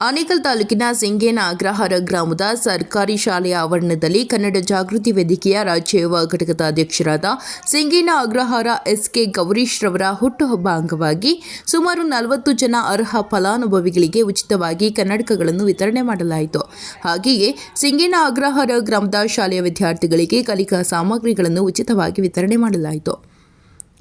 ಆನೇಕಲ್ ತಾಲೂಕಿನ ಸಿಂಗೇನ ಅಗ್ರಹಾರ ಗ್ರಾಮದ ಸರ್ಕಾರಿ ಶಾಲೆಯ ಆವರಣದಲ್ಲಿ ಕನ್ನಡ ಜಾಗೃತಿ ವೇದಿಕೆಯ ರಾಜ್ಯ ಯುವ ಘಟಕದ ಅಧ್ಯಕ್ಷರಾದ ಸಿಂಗೇನ ಅಗ್ರಹಾರ ಎಸ್ಕೆ ಗೌರೀಶ್ ರವರ ಹುಟ್ಟುಹಬ್ಬ ಅಂಗವಾಗಿ ಸುಮಾರು ನಲವತ್ತು ಜನ ಅರ್ಹ ಫಲಾನುಭವಿಗಳಿಗೆ ಉಚಿತವಾಗಿ ಕನ್ನಡಕಗಳನ್ನು ವಿತರಣೆ ಮಾಡಲಾಯಿತು. ಹಾಗೆಯೇ ಸಿಂಗೇನ ಅಗ್ರಹಾರ ಗ್ರಾಮದ ಶಾಲೆಯ ವಿದ್ಯಾರ್ಥಿಗಳಿಗೆ ಕಲಿಕಾ ಸಾಮಗ್ರಿಗಳನ್ನು ಉಚಿತವಾಗಿ ವಿತರಣೆ ಮಾಡಲಾಯಿತು.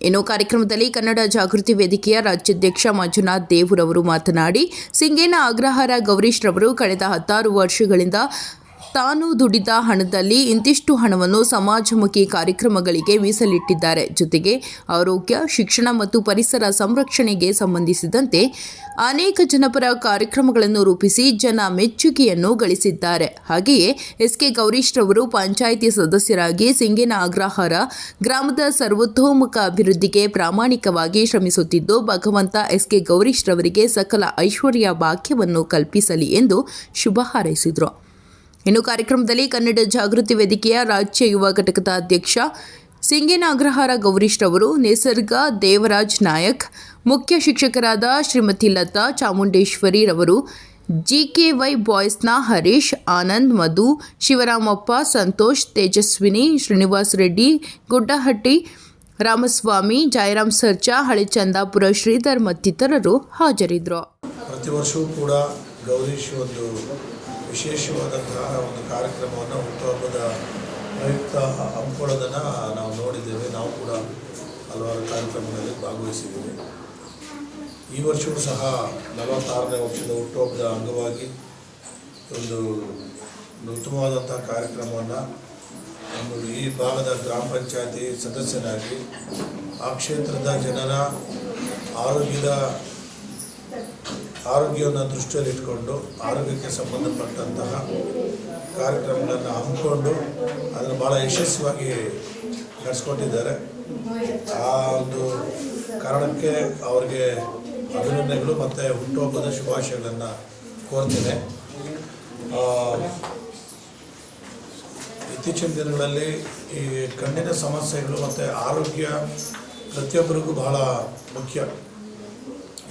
ಇನ್ನು ಕಾರ್ಯಕ್ರಮದಲ್ಲಿ ಕನ್ನಡ ಜಾಗೃತಿ ವೇದಿಕೆಯ ರಾಜ್ಯಾಧ್ಯಕ್ಷ ಮಂಜುನಾಥ್ ದೇವ್ರವರು ಮಾತನಾಡಿ, ಸಿಂಗೇನ ಅಗ್ರಹಾರ ಗೌರೀಶ್ರವರು ಕಳೆದ ಹತ್ತಾರು ವರ್ಷಗಳಿಂದ ತಾನು ದುಡಿದ ಹಣದಲ್ಲಿ ಇಂತಿಷ್ಟು ಹಣವನ್ನು ಸಮಾಜಮುಖಿ ಕಾರ್ಯಕ್ರಮಗಳಿಗೆ ಮೀಸಲಿಟ್ಟಿದ್ದಾರೆ. ಜೊತೆಗೆ ಆರೋಗ್ಯ, ಶಿಕ್ಷಣ ಮತ್ತು ಪರಿಸರ ಸಂರಕ್ಷಣೆಗೆ ಸಂಬಂಧಿಸಿದಂತೆ ಅನೇಕ ಜನಪರ ಕಾರ್ಯಕ್ರಮಗಳನ್ನು ರೂಪಿಸಿ ಜನ ಮೆಚ್ಚುಗೆಯನ್ನು ಗಳಿಸಿದ್ದಾರೆ. ಹಾಗೆಯೇ ಎಸ್ ಕೆ ಗೌರೀಶ್ ರವರು ಪಂಚಾಯಿತಿ ಸದಸ್ಯರಾಗಿ ಸಿಂಗೇನ ಅಗ್ರಹಾರ, ಗ್ರಾಮದ ಸರ್ವತೋಮುಖ ಅಭಿವೃದ್ಧಿಗೆ ಪ್ರಾಮಾಣಿಕವಾಗಿ ಶ್ರಮಿಸುತ್ತಿದ್ದು, ಭಗವಂತ ಎಸ್ ಕೆ ಗೌರೀಶ್ ರವರಿಗೆ ಸಕಲ ಐಶ್ವರ್ಯ ಭಾಗ್ಯವನ್ನು ಕಲ್ಪಿಸಲಿ ಎಂದು ಶುಭ ಹಾರೈಸಿದರು. ಇನ್ನು ಕಾರ್ಯಕ್ರಮದಲ್ಲಿ ಕನ್ನಡ ಜಾಗೃತಿ ವೇದಿಕೆಯ ರಾಜ್ಯ ಯುವ ಘಟಕದ ಅಧ್ಯಕ್ಷ ಸಿಂಗೇನ ಅಗ್ರಹಾರ ಗೌರೀಶ್ ರವರು ನಿಸರ್ಗ ದೇವರಾಜ್ ನಾಯಕ್, ಮುಖ್ಯ ಶಿಕ್ಷಕರಾದ ಶ್ರೀಮತಿ ಲತಾ ಚಾಮುಂಡೇಶ್ವರಿ ರವರು, ಜಿಕೆವೈ ಬಾಯ್ಸ್ನ ಹರೀಶ್, ಆನಂದ್ ಮಧು, ಶಿವರಾಮಪ್ಪ, ಸಂತೋಷ್, ತೇಜಸ್ವಿನಿ, ಶ್ರೀನಿವಾಸ್ ರೆಡ್ಡಿ, ಗುಡ್ಡಹಟ್ಟಿ, ರಾಮಸ್ವಾಮಿ, ಜಯರಾಮ್ ಸರ್ಜಾ, ಹಳಿಚಂದಾಪುರ ಶ್ರೀಧರ್ ಮತ್ತಿತರರು ಹಾಜರಿದ್ದರು. ಪ್ರತಿ ವರ್ಷವೂ ಕೂಡ ಗೌರೀಶ್ ಒಂದು ವಿಶೇಷವಾದಂತಹ ಒಂದು ಕಾರ್ಯಕ್ರಮವನ್ನು ಹುಟ್ಟುಹಬ್ಬದ ಪ್ರಯುಕ್ತ ಹಮ್ಮಿಕೊಳ್ಳೋದನ್ನು ನಾವು ನೋಡಿದ್ದೇವೆ. ನಾವು ಕೂಡ ಹಲವಾರು ಕಾರ್ಯಕ್ರಮಗಳಲ್ಲಿ ಭಾಗವಹಿಸಿದ್ದೇವೆ. ಈ ವರ್ಷವೂ ಸಹ ನಲವತ್ತಾರನೇ ವರ್ಷದ ಹುಟ್ಟುಹಬ್ಬದ ಅಂಗವಾಗಿ ಒಂದು ಉತ್ತಮವಾದಂಥ ಕಾರ್ಯಕ್ರಮವನ್ನು ಒಂದು ಈ ಭಾಗದ ಗ್ರಾಮ ಪಂಚಾಯತಿ ಸದಸ್ಯನಾಗಿ ಆ ಕ್ಷೇತ್ರದ ಜನರ ಆರೋಗ್ಯದ ಆರೋಗ್ಯವನ್ನು ದೃಷ್ಟಿಯಲ್ಲಿಟ್ಕೊಂಡು ಆರೋಗ್ಯಕ್ಕೆ ಸಂಬಂಧಪಟ್ಟಂತಹ ಕಾರ್ಯಕ್ರಮಗಳನ್ನು ಹಮ್ಮಿಕೊಂಡು ಅದನ್ನು ಭಾಳ ಯಶಸ್ವಿಯಾಗಿ ನಡೆಸ್ಕೊಂಡಿದ್ದಾರೆ ಆ ಒಂದು ಕಾರಣಕ್ಕೆ ಅವರಿಗೆ ಅಭಿನಂದನೆಗಳು ಮತ್ತು ಹುಟ್ಟುಹಬ್ಬದ ಶುಭಾಶಯಗಳನ್ನು ಕೋರ್ತೇನೆ. ಇತ್ತೀಚಿನ ದಿನಗಳಲ್ಲಿ ಈ ಕಣ್ಣಿನ ಸಮಸ್ಯೆಗಳು ಮತ್ತು ಆರೋಗ್ಯ ಪ್ರತಿಯೊಬ್ಬರಿಗೂ ಬಹಳ ಮುಖ್ಯ.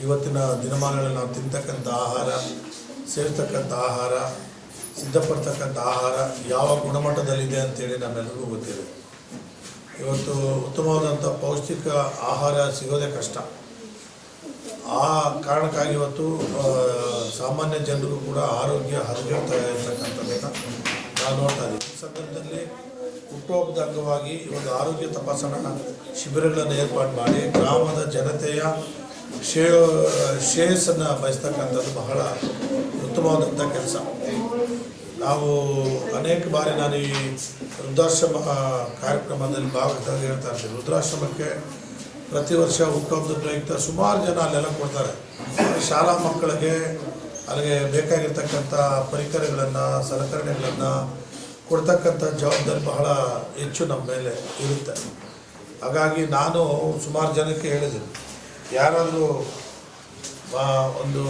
ಇವತ್ತಿನ ದಿನಮಾನಗಳಲ್ಲಿ ನಾವು ತಿಂತಕ್ಕಂಥ ಆಹಾರ, ಸೇರ್ತಕ್ಕಂಥ ಆಹಾರ, ಸಿದ್ಧಪಡ್ತಕ್ಕಂಥ ಆಹಾರ ಯಾವ ಗುಣಮಟ್ಟದಲ್ಲಿದೆ ಅಂತೇಳಿ ನಮ್ಮೆಲ್ಲರಿಗೂ ಗೊತ್ತಿದೆ. ಇವತ್ತು ಉತ್ತಮವಾದಂಥ ಪೌಷ್ಟಿಕ ಆಹಾರ ಸಿಗೋದೇ ಕಷ್ಟ. ಆ ಕಾರಣಕ್ಕಾಗಿ ಇವತ್ತು ಸಾಮಾನ್ಯ ಜನರಿಗೂ ಕೂಡ ಆರೋಗ್ಯ ಹದಗೆಡ್ತಾ ಇರ್ತಕ್ಕಂಥದ್ದನ್ನು ನಾವು ನೋಡ್ತಾ ಇದ್ದೀವಿ. ಈ ಸಂದರ್ಭದಲ್ಲಿ ಹುಟ್ಟುಹಬ್ಬದ ಅಂಗವಾಗಿ ಒಂದು ಆರೋಗ್ಯ ತಪಾಸಣಾ ಶಿಬಿರಗಳನ್ನು ಏರ್ಪಾಡು ಮಾಡಿ ಗ್ರಾಮದ ಜನತೆಯ ಶ್ರೇಯ ಶ್ರೇಯಸ್ಸನ್ನು ಬಯಸ್ತಕ್ಕಂಥದ್ದು ಬಹಳ ಉತ್ತಮವಾದಂಥ ಕೆಲಸ. ನಾವು ಅನೇಕ ಬಾರಿ ನಾನು ಈ ವೃದ್ಧಾಶ್ರಮ ಕಾರ್ಯಕ್ರಮದಲ್ಲಿ ಭಾಗವಹಿಸಿ ಹೇಳ್ತಾ ಇರ್ತೀನಿ. ವೃದ್ಧಾಶ್ರಮಕ್ಕೆ ಪ್ರತಿ ವರ್ಷ ಹುಟ್ಟುಹಬ್ಬದ ಪ್ರಯುಕ್ತ ಸುಮಾರು ಜನ ಅಲ್ಲೆಲ್ಲ ಕೊಡ್ತಾರೆ. ಶಾಲಾ ಮಕ್ಕಳಿಗೆ ಅಲ್ಲಿಗೆ ಬೇಕಾಗಿರ್ತಕ್ಕಂಥ ಪರಿಕರಗಳನ್ನು, ಸಲಕರಣೆಗಳನ್ನು ಕೊಡ್ತಕ್ಕಂಥ ಜವಾಬ್ದಾರಿ ಬಹಳ ಹೆಚ್ಚು ನಮ್ಮ ಮೇಲೆ ಇರುತ್ತೆ. ಹಾಗಾಗಿ ನಾನು ಸುಮಾರು ಜನಕ್ಕೆ ಹೇಳಿದ್ದೀನಿ. ಯಾರಾದರೂ ಒಂದು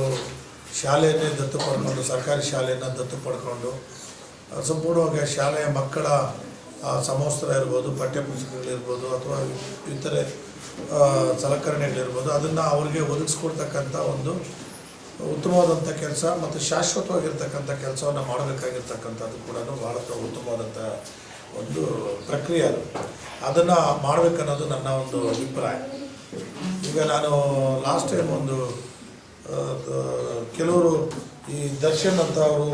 ಶಾಲೆಯನ್ನೇ ದತ್ತು ಪಡ್ಕೊಂಡು, ಸರ್ಕಾರಿ ಶಾಲೆಯನ್ನು ದತ್ತು ಪಡ್ಕೊಂಡು ಸಂಪೂರ್ಣವಾಗಿ ಶಾಲೆಯ ಮಕ್ಕಳ ಸಮವಸ್ತ್ರ ಇರ್ಬೋದು ಪಠ್ಯಪುಸ್ತಕಗಳಿರ್ಬೋದು ಅಥವಾ ಇತರೆ ಸಲಕರಣೆಗಳಿರ್ಬೋದು, ಅದನ್ನು ಅವರಿಗೆ ಒದಗಿಸ್ಕೊಡ್ತಕ್ಕಂಥ ಒಂದು ಉತ್ತಮವಾದಂಥ ಕೆಲಸ ಮತ್ತು ಶಾಶ್ವತವಾಗಿರ್ತಕ್ಕಂಥ ಕೆಲಸವನ್ನು ಮಾಡಬೇಕಾಗಿರ್ತಕ್ಕಂಥದ್ದು ಕೂಡ ಭಾಳ ಉತ್ತಮವಾದಂಥ ಒಂದು ಪ್ರಕ್ರಿಯೆ ಅದು. ಅದನ್ನು ಮಾಡಬೇಕನ್ನೋದು ನನ್ನ ಒಂದು ಅಭಿಪ್ರಾಯ. ಈಗ ನಾನು ಲಾಸ್ಟ್ ಟೈಮ್ ಒಂದು ಕೆಲವರು ಈ ದರ್ಶನ್ ಅಂತ ಅವರು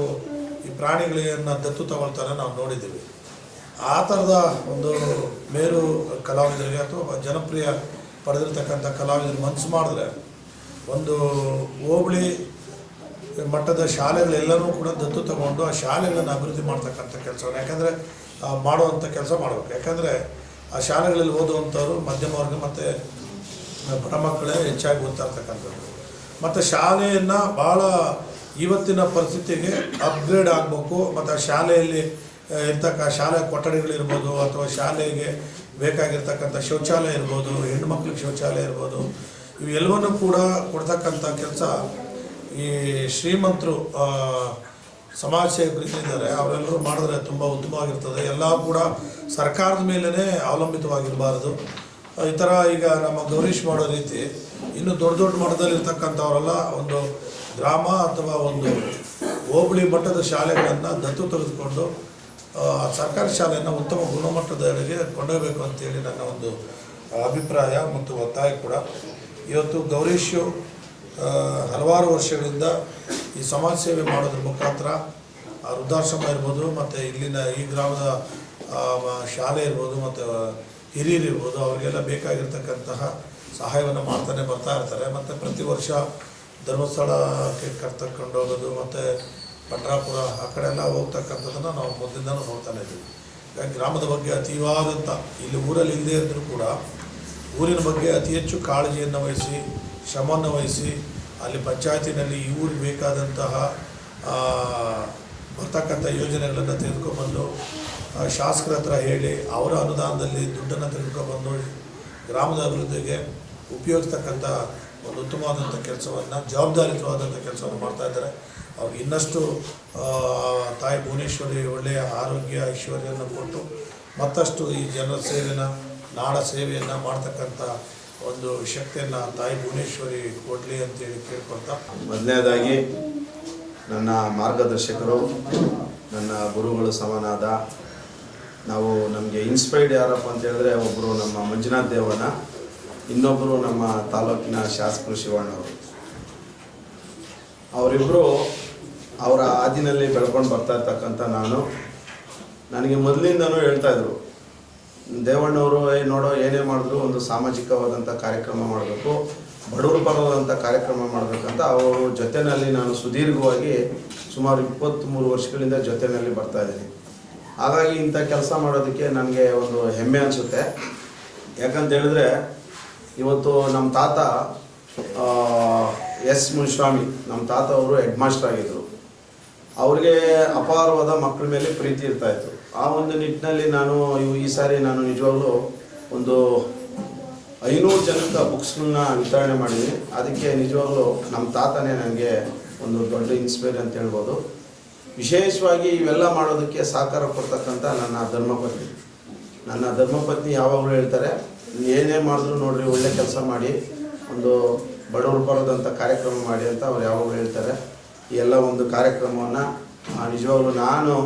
ಈ ಪ್ರಾಣಿಗಳನ್ನು ದತ್ತು ತಗೊಳ್ತಾರೆ ನಾವು ನೋಡಿದ್ದೀವಿ. ಆ ಥರದ ಒಂದು ಮೇರು ಕಲಾವಿದರಿಗೆ ಅಥವಾ ಜನಪ್ರಿಯ ಪಡೆದಿರ್ತಕ್ಕಂಥ ಕಲಾವಿದರು ಮನಸ್ಸು ಮಾಡಿದ್ರೆ ಒಂದು ಹೋಬಳಿ ಮಟ್ಟದ ಶಾಲೆಗಳೆಲ್ಲರೂ ಕೂಡ ದತ್ತು ತಗೊಂಡು ಆ ಶಾಲೆಗಳನ್ನು ಅಭಿವೃದ್ಧಿ ಮಾಡ್ತಕ್ಕಂಥ ಕೆಲಸವನ್ನು, ಯಾಕಂದರೆ ಮಾಡುವಂಥ ಕೆಲಸ ಮಾಡಬೇಕು. ಯಾಕಂದರೆ, ಆ ಶಾಲೆಗಳಲ್ಲಿ ಓದುವಂಥವ್ರು ಮಧ್ಯಮ ವರ್ಗ ಮತ್ತು ಬಡ ಮಕ್ಕಳೇ ಹೆಚ್ಚಾಗಿ ಓದ್ತಾ ಇರ್ತಕ್ಕಂಥದ್ದು ಮತ್ತು ಶಾಲೆಯನ್ನು ಭಾಳ ಇವತ್ತಿನ ಪರಿಸ್ಥಿತಿಗೆ ಅಪ್ಗ್ರೇಡ್ ಆಗಬೇಕು. ಮತ್ತು ಶಾಲೆಯಲ್ಲಿ ಇರ್ತಕ್ಕ ಶಾಲೆ ಕೊಠಡಿಗಳಿರ್ಬೋದು ಅಥವಾ ಶಾಲೆಗೆ ಬೇಕಾಗಿರ್ತಕ್ಕಂಥ ಶೌಚಾಲಯ ಇರ್ಬೋದು, ಹೆಣ್ಮಕ್ಳಿಗೆ ಶೌಚಾಲಯ ಇರ್ಬೋದು, ಇವೆಲ್ಲವನ್ನು ಕೂಡ ಕೊಡ್ತಕ್ಕಂಥ ಕೆಲಸ ಈ ಶ್ರೀಮಂತರು ಸಮಾಜ ಸೇವಕರಿದ್ದಾರೆ ಅವರೆಲ್ಲರೂ ಮಾಡಿದ್ರೆ ತುಂಬ ಉತ್ತಮವಾಗಿರ್ತದೆ. ಎಲ್ಲ ಕೂಡ ಸರ್ಕಾರದ ಮೇಲೇ ಅವಲಂಬಿತವಾಗಿರಬಾರ್ದು. ಈ ಥರ ಈಗ ನಮ್ಮ ಗೌರೀಶ್ ಮಾಡೋ ರೀತಿ ಇನ್ನು ದೊಡ್ಡ ದೊಡ್ಡ ಮಟ್ಟದಲ್ಲಿರ್ತಕ್ಕಂಥವರೆಲ್ಲ ಒಂದು ಗ್ರಾಮ ಅಥವಾ ಒಂದು ಹೋಬಳಿ ಮಟ್ಟದ ಶಾಲೆಗಳನ್ನು ದತ್ತು ತೆಗೆದುಕೊಂಡು ಸರ್ಕಾರಿ ಶಾಲೆಯನ್ನು ಉತ್ತಮ ಗುಣಮಟ್ಟದವರೆಗೆ ಕೊಂಡೋಗಬೇಕು ಅಂತೇಳಿ ನನ್ನ ಒಂದು ಅಭಿಪ್ರಾಯ ಮತ್ತು ಒತ್ತಾಯ ಕೂಡ. ಇವತ್ತು ಗೌರೀಶು ಹಲವಾರು ವರ್ಷಗಳಿಂದ ಈ ಸಮಾಜ ಸೇವೆ ಮಾಡೋದ್ರ ಮುಖಾಂತರ ವೃದ್ಧಾಶ್ರಮ ಇರ್ಬೋದು, ಮತ್ತು ಇಲ್ಲಿನ ಈ ಗ್ರಾಮದ ಶಾಲೆ ಇರ್ಬೋದು, ಮತ್ತು ಹಿರಿಯರು ಇರ್ಬೋದು, ಅವರಿಗೆಲ್ಲ ಬೇಕಾಗಿರ್ತಕ್ಕಂತಹ ಸಹಾಯವನ್ನು ಮಾಡ್ತಾನೆ ಬರ್ತಾ ಇರ್ತಾರೆ. ಮತ್ತು ಪ್ರತಿ ವರ್ಷ ಧರ್ಮಸ್ಥಳಕ್ಕೆ ಕರ್ತಕೊಂಡು ಹೋಗೋದು, ಮತ್ತು ಪಂಡ್ರಾಪುರ ಆ ಕಡೆ ಎಲ್ಲ ಹೋಗ್ತಕ್ಕಂಥದ್ದನ್ನು ನಾವು ಮೊದಲಿಂದನೂ ನೋಡ್ತಾನೆ ಇದ್ದೀವಿ. ಗ್ರಾಮದ ಬಗ್ಗೆ ಅತಿವಾದಂಥ ಇಲ್ಲಿ ಊರಲ್ಲಿ ಇಲ್ಲದೇ ಇದ್ದರೂ ಕೂಡ ಊರಿನ ಬಗ್ಗೆ ಅತಿ ಹೆಚ್ಚು ಕಾಳಜಿಯನ್ನು ವಹಿಸಿ, ಶ್ರಮವನ್ನು ವಹಿಸಿ, ಅಲ್ಲಿ ಪಂಚಾಯತಿನಲ್ಲಿ ಈ ಊರಿಗೆ ಬೇಕಾದಂತಹ ಬರ್ತಕ್ಕಂಥ ಯೋಜನೆಗಳನ್ನು ತೆಗೆದುಕೊಂಡ್ಬಂದು ಶಾಸಕರ ಹತ್ರ ಹೇಳಿ, ಅವರ ಅನುದಾನದಲ್ಲಿ ದುಡ್ಡನ್ನು ತೆಗೆದುಕೊಂಡ್ಬಂದು, ಗ್ರಾಮದ ಅಭಿವೃದ್ಧಿಗೆ ಉಪಯೋಗಿಸ್ತಕ್ಕಂಥ ಒಂದು ಉತ್ತಮವಾದಂಥ ಕೆಲಸವನ್ನು, ಜವಾಬ್ದಾರಿಯುತವಾದಂಥ ಕೆಲಸವನ್ನು ಮಾಡ್ತಾ ಇದ್ದಾರೆ. ಅವ್ರಿಗೆ ಇನ್ನಷ್ಟು ತಾಯಿ ಭುವನೇಶ್ವರಿ ಒಳ್ಳೆಯ ಆರೋಗ್ಯ ಐಶ್ವರ್ಯವನ್ನು ಕೊಟ್ಟು, ಮತ್ತಷ್ಟು ಈ ಜನರ ಸೇವೆನ, ನಾಡ ಸೇವೆಯನ್ನು ಮಾಡ್ತಕ್ಕಂಥ ಒಂದು ಶಕ್ತಿಯನ್ನು ತಾಯಿ ಭುವನೇಶ್ವರಿ ಕೊಡಲಿ ಅಂತೇಳಿ ಕೇಳ್ಕೊಳ್ತಾ ಮೊದಲನೇದಾಗಿ ನನ್ನ ಮಾರ್ಗದರ್ಶಕರು, ನನ್ನ ಗುರುಗಳು ಸಮನಾದ, ನಾವು ನಮಗೆ ಇನ್ಸ್ಪೈರ್ಡ್ ಯಾರಪ್ಪ ಅಂತ ಹೇಳಿದ್ರೆ ಒಬ್ಬರು ನಮ್ಮ ಮಂಜುನಾಥ ದೇವಣ್ಣ ಇನ್ನೊಬ್ಬರು ನಮ್ಮ ತಾಲೂಕಿನ ಶಾಸಕರು ಶಿವಣ್ಣವರು. ಅವರಿಬ್ಬರು ಅವರ ಹಾದಿನಲ್ಲಿ ಬೆಳ್ಕೊಂಡು ಬರ್ತಾ ಇರ್ತಕ್ಕಂಥ ನಾನು. ನನಗೆ ಮೊದಲಿಂದನೂ ಹೇಳ್ತಾ ಇದ್ರು, ದೇವಣ್ಣವರು ನೋಡೋ ಏನೇ ಮಾಡಿದ್ರು ಒಂದು ಸಾಮಾಜಿಕವಾದಂಥ ಕಾರ್ಯಕ್ರಮ ಮಾಡಬೇಕು. ಬಡವರು ಪರವಾದಂಥ ಕಾರ್ಯಕ್ರಮ ಮಾಡಬೇಕಂತ ಅವರು ಜೊತೆಯಲ್ಲಿ ನಾನು ಸುದೀರ್ಘವಾಗಿ ಸುಮಾರು ಇಪ್ಪತ್ತ್ಮೂರು ವರ್ಷಗಳಿಂದ ಜೊತೆಯಲ್ಲಿ ಬರ್ತಾ ಇದ್ದೀನಿ. ಹಾಗಾಗಿ ಇಂಥ ಕೆಲಸ ಮಾಡೋದಕ್ಕೆ ನನಗೆ ಒಂದು ಹೆಮ್ಮೆ ಅನಿಸುತ್ತೆ. ಯಾಕಂತ ಹೇಳಿದ್ರೆ ಇವತ್ತು ನಮ್ಮ ತಾತ ಎಸ್ ಮುನಿಸ್ವಾಮಿ, ನಮ್ಮ ತಾತ ಅವರು ಹೆಡ್ ಮಾಸ್ಟರ್ ಆಗಿದ್ದರು ಅವ್ರಿಗೆ ಅಪಾರವಾದ ಮಕ್ಕಳ ಮೇಲೆ ಪ್ರೀತಿ ಇರ್ತಾಯಿತ್ತು ಆ ಒಂದು ನಿಟ್ಟಿನಲ್ಲಿ ನಾನು ಈ ಸಾರಿ ನಾನು ನಿಜವಾಗ್ಲೂ ಒಂದು ಐನೂರು ಜನದ ಬುಕ್ಸ್ಗಳನ್ನ ವಿತರಣೆ ಮಾಡಿದ್ದೀನಿ ಅದಕ್ಕೆ ನಿಜವಾಗ್ಲೂ ನಮ್ಮ ತಾತನೇ ನನಗೆ ಒಂದು ದೊಡ್ಡ ಇನ್ಸ್ಪೈರ್ ಅಂತ ಹೇಳ್ಬೋದು. ವಿಶೇಷವಾಗಿ ಇವೆಲ್ಲ ಮಾಡೋದಕ್ಕೆ ಸಹಕಾರ ಕೊಡ್ತಕ್ಕಂಥ ನನ್ನ ಧರ್ಮಪತ್ನಿ. ನನ್ನ ಧರ್ಮಪತ್ನಿ ಯಾವಾಗಲೂ ಹೇಳ್ತಾರೆ, ಏನೇ ಮಾಡಿದ್ರು ನೋಡ್ರಿ, ಒಳ್ಳೆ ಕೆಲಸ ಮಾಡಿ, ಒಂದು ಬಡವರು ಬರೋದಂಥ ಕಾರ್ಯಕ್ರಮ ಮಾಡಿ ಅಂತ ಅವ್ರು ಯಾವಾಗಲೂ ಹೇಳ್ತಾರೆ. ಎಲ್ಲ ಒಂದು ಕಾರ್ಯಕ್ರಮವನ್ನು ನಿಜವಾಗ್ಲೂ ನಾನು,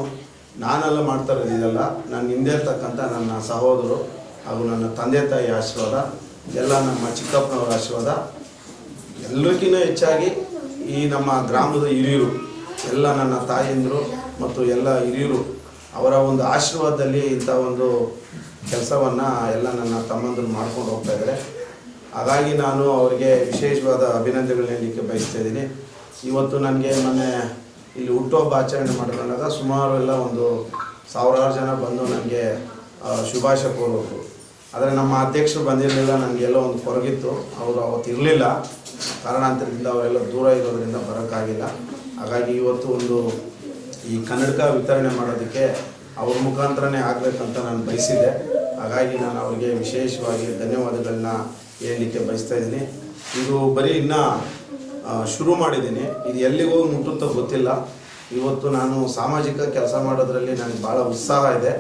ನಾನೆಲ್ಲ ಮಾಡ್ತಾ ಇದೆಲ್ಲ. ನನ್ನ ಹಿಂದೆ ಇರ್ತಕ್ಕಂಥ ನನ್ನ ಸಹೋದರು ಹಾಗೂ ನನ್ನ ತಂದೆ ತಾಯಿ ಆಶೀರ್ವಾದ. ಎಲ್ಲ ನಮ್ಮ ಚಿಕ್ಕಪ್ಪನವರ ಆಶೀರ್ವಾದ. ಎಲ್ಲಕ್ಕಿಂತ ಹೆಚ್ಚಾಗಿ ಈ ನಮ್ಮ ಗ್ರಾಮದ ಹಿರಿಯರು, ಎಲ್ಲ ನನ್ನ ತಾಯಂದಿರು ಮತ್ತು ಎಲ್ಲ ಹಿರಿಯರು ಅವರ ಒಂದು ಆಶೀರ್ವಾದದಲ್ಲಿ ಇಂಥ ಒಂದು ಕೆಲಸವನ್ನು ಎಲ್ಲ ನನ್ನ ತಮ್ಮಂದರು ಮಾಡ್ಕೊಂಡು ಹೋಗ್ತಾ ಇದ್ದಾರೆ. ಹಾಗಾಗಿ ನಾನು ಅವರಿಗೆ ವಿಶೇಷವಾದ ಅಭಿನಂದನೆಗಳು ಹೇಳಲಿಕ್ಕೆ ಬಯಸ್ತಾ ಇದ್ದೀನಿ. ಇವತ್ತು ನನಗೆ ಮೊನ್ನೆ ಇಲ್ಲಿ ಹುಟ್ಟುಹಬ್ಬ ಆಚರಣೆ ಮಾಡಿದಾಗ ಸುಮಾರು ಎಲ್ಲ ಒಂದು ಸಾವಿರಾರು ಜನ ಬಂದು ನನಗೆ ಶುಭಾಶಯ ಕೋರೋರು ಆದರೆ ನಮ್ಮ ಅಧ್ಯಕ್ಷರು ಬಂದಿರಲಿಲ್ಲ, ನನಗೆಲ್ಲೋ ಒಂದು ಕೊರಗಿತ್ತು. ಅವರು ಅವತ್ತು ಇರಲಿಲ್ಲ. ಕಾರಣಾಂತರದಿಂದ ಅವರೆಲ್ಲ ದೂರ ಇರೋದರಿಂದ ಬರೋಕ್ಕಾಗಿಲ್ಲ. ಹಾಗಾಗಿ ಇವತ್ತು ಒಂದು ಈ ಕನ್ನಡಕ ವಿತರಣೆ ಮಾಡೋದಕ್ಕೆ ಅವ್ರ ಮುಖಾಂತರನೇ ಆಗಬೇಕಂತ ನಾನು ಬಯಸಿದ್ದೆ. ಹಾಗಾಗಿ ನಾನು ಅವರಿಗೆ ವಿಶೇಷವಾಗಿ ಧನ್ಯವಾದಗಳನ್ನ ಹೇಳಲಿಕ್ಕೆ ಬಯಸ್ತಾ ಇದ್ದೀನಿ. ಇದು ಬರೀ ಇನ್ನೂ ಶುರು ಮಾಡಿದ್ದೀನಿ. ಇದು ಎಲ್ಲಿಗೂ ಮುಟ್ಟುತ್ತೋ ಗೊತ್ತಿಲ್ಲ. ಇವತ್ತು ನಾನು ಸಾಮಾಜಿಕ ಕೆಲಸ ಮಾಡೋದ್ರಲ್ಲಿ ನನಗೆ ಭಾಳ ಉತ್ಸಾಹ ಇದೆ.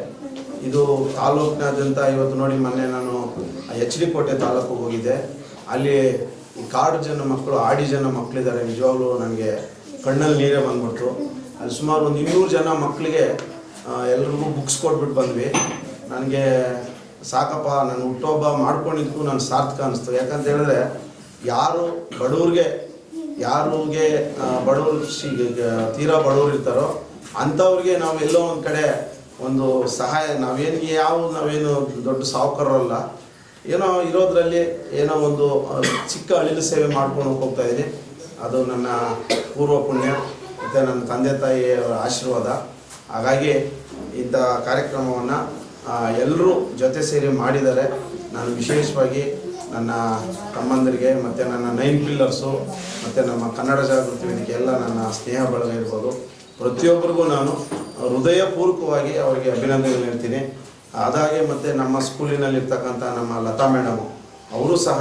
ಇದು ತಾಲೂಕಿನಾದ್ಯಂತ ಇವತ್ತು ನೋಡಿ ಮೊನ್ನೆ ನಾನು ಎಚ್ ಡಿ ಕೋಟೆ ತಾಲೂಕು ಹೋಗಿದ್ದೆ. ಅಲ್ಲಿ ಕಾಡು ಜನ ಮಕ್ಕಳು, ಆಡಿ ಜನ ಮಕ್ಕಳಿದ್ದಾರೆ. ನಿಜವಾಗ್ಲೂ ನನಗೆ ಕಣ್ಣಲ್ಲಿ ನೀರೇ ಬಂದ್ಬಿಟ್ರು. ಅಲ್ಲಿ ಸುಮಾರು ಒಂದು ಇನ್ನೂರು ಜನ ಮಕ್ಕಳಿಗೆ ಎಲ್ರಿಗೂ ಬುಕ್ಸ್ ಕೊಟ್ಬಿಟ್ಟು ಬಂದ್ವಿ. ನನಗೆ ಸಾಕಪ್ಪ, ನಾನು ಹುಟ್ಟೋಬ್ಬ ಮಾಡ್ಕೊಂಡಿದ್ದು ನಾನು ಸಾರ್ಥಕ ಅನಿಸ್ತು. ಯಾಕಂತ ಹೇಳಿದ್ರೆ, ಯಾರು ಬಡವ್ರಿಗೆ, ಯಾರಿಗೆ ಬಡವರು ತೀರಾ ಬಡವರು ಇರ್ತಾರೋ, ಅಂಥವ್ರಿಗೆ ನಾವು ಎಲ್ಲೋ ಒಂದು ಕಡೆ ಒಂದು ಸಹಾಯ, ನಾವೇನು ಯಾವ ನಾವೇನು ದೊಡ್ಡ ಸಾಹುಕಾರರಲ್ಲ ಏನೋ ಇರೋದ್ರಲ್ಲಿ ಏನೋ ಒಂದು ಚಿಕ್ಕ ಅಳಿಲು ಸೇವೆ ಮಾಡ್ಕೊಂಡು ಹೋಗ್ತಾ ಇದ್ದೀನಿ. ಅದು ನನ್ನ ಪೂರ್ವ ಪುಣ್ಯ, ಮತ್ತು ನನ್ನ ತಂದೆ ತಾಯಿಯವರ ಆಶೀರ್ವಾದ. ಹಾಗಾಗಿ ಇಂಥ ಕಾರ್ಯಕ್ರಮವನ್ನು ಎಲ್ಲರೂ ಜೊತೆ ಸೇರಿ ಮಾಡಿದ್ದಾರೆ. ನಾನು ವಿಶೇಷವಾಗಿ ನನ್ನ ತಮ್ಮಂದರಿಗೆ, ಮತ್ತು ನನ್ನ ನೈನ್ ಪಿಲ್ಲರ್ಸು, ಮತ್ತು ನಮ್ಮ ಕನ್ನಡ ಜಾಗೃತಿ ವೇದಿಕೆ ಎಲ್ಲ ನನ್ನ ಸ್ನೇಹ ಬಳಗ ಇರ್ಬೋದು. ಪ್ರತಿಯೊಬ್ಬರಿಗೂ ನಾನು ಹೃದಯಪೂರ್ವಕವಾಗಿ ಅವರಿಗೆ ಅಭಿನಂದನೆ ಹೇಳ್ತೀನಿ. ಅದಾಗೆ ಮತ್ತು ನಮ್ಮ ಸ್ಕೂಲಿನಲ್ಲಿರ್ತಕ್ಕಂಥ ನಮ್ಮ ಲತಾ ಮೇಡಮು, ಅವರು ಸಹ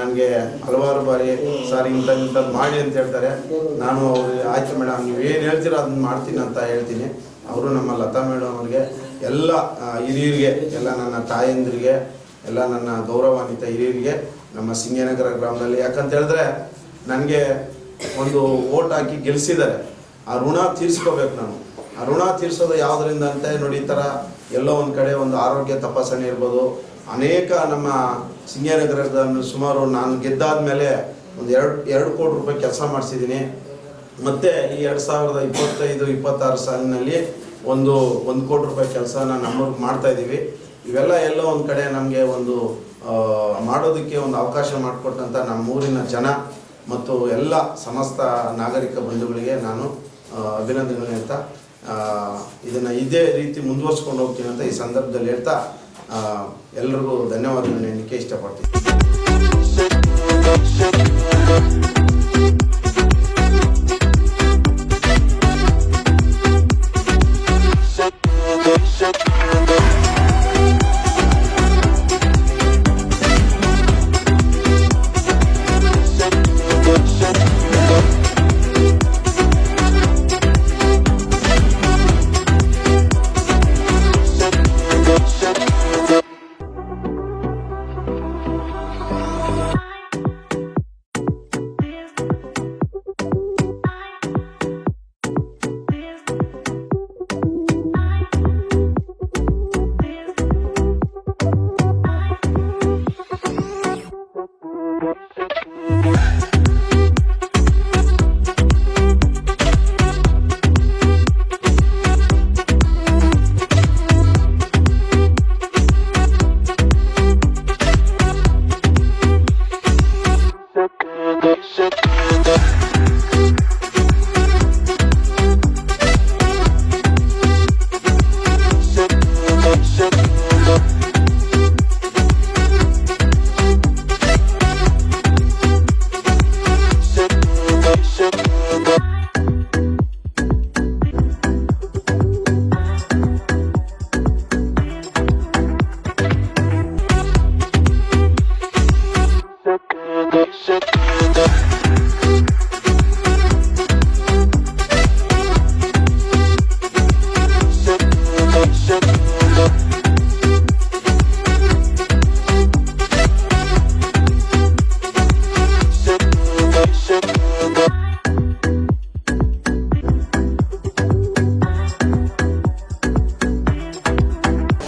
ನನಗೆ ಹಲವಾರು ಬಾರಿ ಸಾರಿ, ಇಂಥ ಇಂಥದ್ದು ಮಾಡಿ ಅಂತ ಹೇಳ್ತಾರೆ. ನಾನು ಅವ್ರಿಗೆ ಆಯ್ತು ಮೇಡಮ್, ನೀವು ಏನು ಹೇಳ್ತೀರೋ ಅದನ್ನ ಮಾಡ್ತೀನಿ ಅಂತ ಹೇಳ್ತೀನಿ. ಅವರು ನಮ್ಮ ಲತಾ ಮೇಡಮ್ ಅವ್ರಿಗೆ ಎಲ್ಲ ಹಿರಿಯರಿಗೆ, ಎಲ್ಲ ನನ್ನ ತಾಯಂದಿರಿಗೆ, ಎಲ್ಲ ನನ್ನ ಗೌರವಾನ್ವಿತ ಹಿರಿಯರಿಗೆ, ನಮ್ಮ ಸಿಂಗನಗರ ಗ್ರಾಮದಲ್ಲಿ, ಯಾಕಂತ ಹೇಳಿದ್ರೆ, ನನಗೆ ಒಂದು ಓಟ್ ಹಾಕಿ ಗೆಲ್ಲಿಸಿದ್ದಾರೆ ಆ ಋಣ ತೀರಿಸ್ಕೋಬೇಕು ನಾನು. ಆ ಋಣ ತೀರಿಸೋದು ಯಾವುದರಿಂದ ಅಂತ ನೋಡಿ ಈ ಥರ ಎಲ್ಲೋ ಒಂದು ಕಡೆ ಒಂದು ಆರೋಗ್ಯ ತಪಾಸಣೆ ಇರ್ಬೋದು. ಅನೇಕ ನಮ್ಮ ಸಿಂಗನಗರದ ಸುಮಾರು ನಾನು ಗೆದ್ದಾದ ಮೇಲೆ ಒಂದು ಎರಡು ಎರಡು ಕೋಟಿ ರೂಪಾಯಿ ಕೆಲಸ ಮಾಡಿಸಿದ್ದೀನಿ. ಮತ್ತೆ ಈ ಎರಡು ಸಾವಿರದ ಇಪ್ಪತ್ತೈದು, ಇಪ್ಪತ್ತಾರು ಸಾಲಿನಲ್ಲಿ ಒಂದು ಒಂದು ಕೋಟಿ ರೂಪಾಯಿ ಕೆಲಸ ನಮ್ಮೂರಿಗೆ ಮಾಡ್ತಾ ಇದ್ದೀವಿ ಇವೆಲ್ಲ ಎಲ್ಲೋ ಒಂದು ಕಡೆ ನಮಗೆ ಒಂದು ಮಾಡೋದಕ್ಕೆ ಒಂದು ಅವಕಾಶ ಮಾಡಿಕೊಟ್ಟಂಥ ನಮ್ಮ ಊರಿನ ಜನ ಮತ್ತು ಎಲ್ಲ ಸಮಸ್ತ ನಾಗರಿಕ ಬಂಧುಗಳಿಗೆ ನಾನು ಆ, ಅಂತ ಇದನ್ನು ಇದೇ ರೀತಿ ಮುಂದುವರ್ಸ್ಕೊಂಡು ಹೋಗ್ತೀನಿ ಅಂತ ಈ ಸಂದರ್ಭದಲ್ಲಿ ಹೇಳ್ತಾ ಆ, ಎಲ್ರಿಗೂ ಧನ್ಯವಾದಗಳನ್ನ ಹೇಳಲಿಕ್ಕೆ ಇಷ್ಟಪಡ್ತೀನಿ.